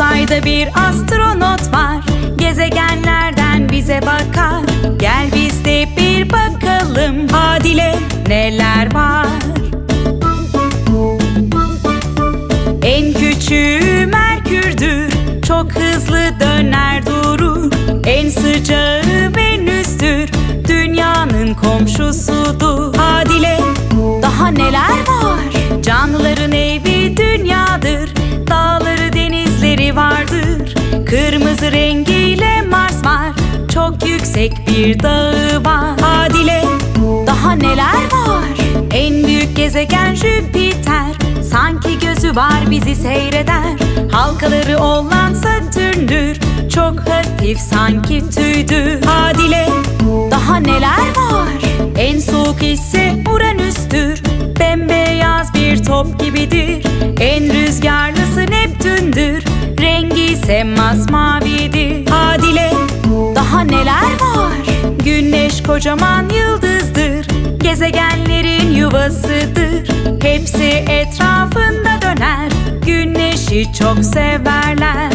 Ayda bir astronot var. Gezegenlerden bize bakar. Gel biz de bir bakalım Adile neler var? En küçüğü Merkür'dür. Çok hızlı Kırmızı rengiyle Mars var. Çok yüksek bir dağı var. Adile daha neler var? En büyük gezegen Jüpiter. Sanki gözü var bizi seyreder. Halkaları olan Satürn'dür Çok hafif sanki tüydür. Adile daha neler var? En soğuk ise Uranüs'tür. Bembeyaz bir top gibidir. En rüzgarlısı Neptün'dür. Rengi ise masmavidir Adile. Daha neler var? Güneş kocaman yıldızdır. Gezegenlerin yuvasıdır. Hepsi etrafında döner. Güneşi çok severler